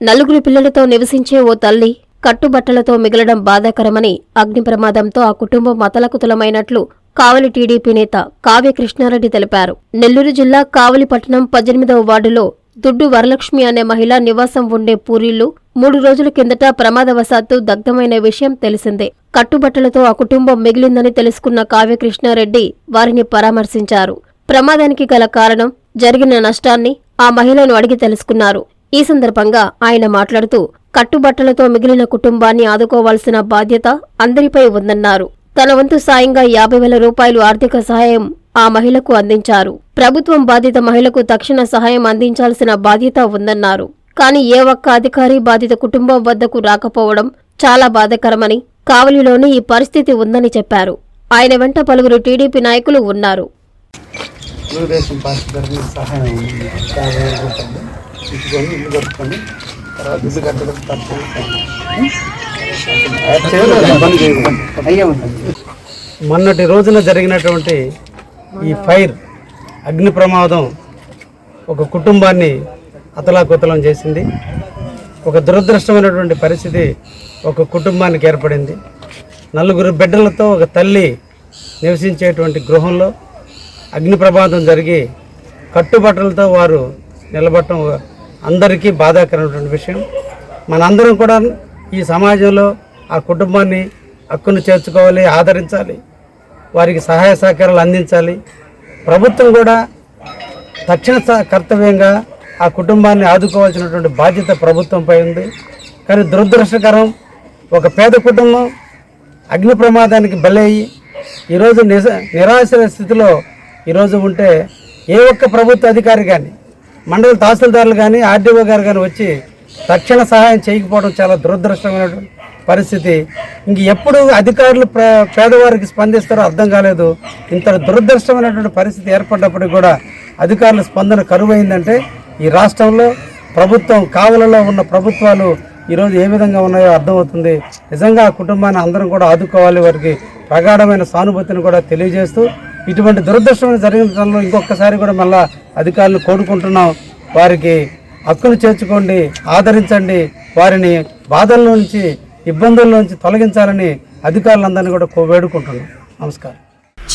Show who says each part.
Speaker 1: నలుగురు పిల్లలతో నివసించే ఓ తల్లి కట్టుబట్టలతో మిగలడం బాధాకరమని అగ్ని ప్రమాదంతో ఆ కుటుంబం మతలకుతలమైనట్లు కావలి టీడీపీ నేత కావ్య కృష్ణారెడ్డి తెలిపారు. నెల్లూరు జిల్లా కావలి పట్టణం పద్దెనిమిదవ వార్డులో దుడ్డు వరలక్ష్మి అనే మహిళ నివాసం ఉండే పూరిళ్ళు మూడు రోజుల కిందట ప్రమాదవశాత్తు దగ్ధమైన విషయం తెలిసిందే. కట్టుబట్టలతో ఆ కుటుంబం మిగిలిందని తెలుసుకున్న కావ్య కృష్ణారెడ్డి వారిని పరామర్శించారు. ప్రమాదానికి గల కారణం జరిగిన నష్టాన్ని ఆ మహిళను అడిగి తెలుసుకున్నారు. ఈ సందర్భంగా ఆయన మాట్లాడుతూ కట్టుబట్టలతో మిగిలిన కుటుంబాన్ని ఆదుకోవాల్సిన బాధ్యత అందరిపై ఉందన్నారు. తన వంతు సాయంగా యాభై వేల రూపాయలు ఆర్థిక సహాయం ఆ మహిళకు అందించారు. ప్రభుత్వం బాధిత మహిళకు తక్షణ సహాయం అందించాల్సిన బాధ్యత ఉందన్నారు. కానీ ఏ ఒక్క అధికారి బాధిత కుటుంబం వద్దకు రాకపోవడం చాలా బాధకరమని కావలిలోని ఈ పరిస్థితి ఉందని చెప్పారు. ఆయన వెంట పలువురు టీడీపీ నాయకులు ఉన్నారు.
Speaker 2: ఇచ్చుకొని ఇల్లు కట్టుకొని తర్వాత ఇల్లు కట్టడం తప్పదు. మొన్నటి రోజున జరిగినటువంటి ఈ ఫైర్ అగ్ని ప్రమాదం ఒక కుటుంబాన్ని అతలాకుతలం చేసింది. ఒక దురదృష్టమైనటువంటి పరిస్థితి ఒక కుటుంబానికి ఏర్పడింది. నలుగురు బిడ్డలతో ఒక తల్లి నివసించేటువంటి గృహంలో అగ్ని ప్రమాదం జరిగి కట్టుబట్టలతో వారు నిలబడటం అందరికీ బాధాకరమైనటువంటి విషయం. మనందరం కూడా ఈ సమాజంలో ఆ కుటుంబాన్ని హక్కును చేర్చుకోవాలి ఆదరించాలి వారికి సహాయ సహకారాలు అందించాలి. ప్రభుత్వం కూడా తక్షణ స- కర్తవ్యంగా ఆ కుటుంబాన్ని ఆదుకోవాల్సినటువంటి బాధ్యత ప్రభుత్వంపై ఉంది. కానీ దురదృష్టకరం ఒక పేద కుటుంబం అగ్ని ప్రమాదానికి బలయ్యి ఈరోజు నిరాశ స్థితిలో ఈరోజు ఉంటే ఏ ఒక్క ప్రభుత్వ అధికారి కానీ మండల తహసీల్దారులు కానీ ఆర్డీఓ గారు కానీ వచ్చి తక్షణ సహాయం చేయకపోవడం చాలా దురదృష్టమైనటువంటి పరిస్థితి. ఇంక ఎప్పుడు అధికారులు పేదవారికి స్పందిస్తారో అర్థం కాలేదు. ఇంత దురదృష్టమైనటువంటి పరిస్థితి ఏర్పడ్డప్పటికి కూడా అధికారుల స్పందన కరువైందంటే ఈ రాష్ట్రంలో ప్రభుత్వం కావలలో ఉన్న ప్రభుత్వాలు ఈరోజు ఏ విధంగా ఉన్నాయో అర్థమవుతుంది. నిజంగా ఆ కుటుంబాన్ని అందరం కూడా ఆదుకోవాలి. వారికి ప్రగాఢమైన సానుభూతిని కూడా తెలియజేస్తూ ఇటువంటి దురదృష్టం జరిగిన ఇంకొకసారి కూడా మళ్ళా అధికారులు కోరుకుంటున్నాం. వారికి హక్కును చేర్చుకోండి ఆదరించండి వారిని బాధల నుంచి ఇబ్బందుల నుంచి తొలగించాలని అధికారులందరినీ కూడా వేడుకుంటున్నాం నమస్కారం.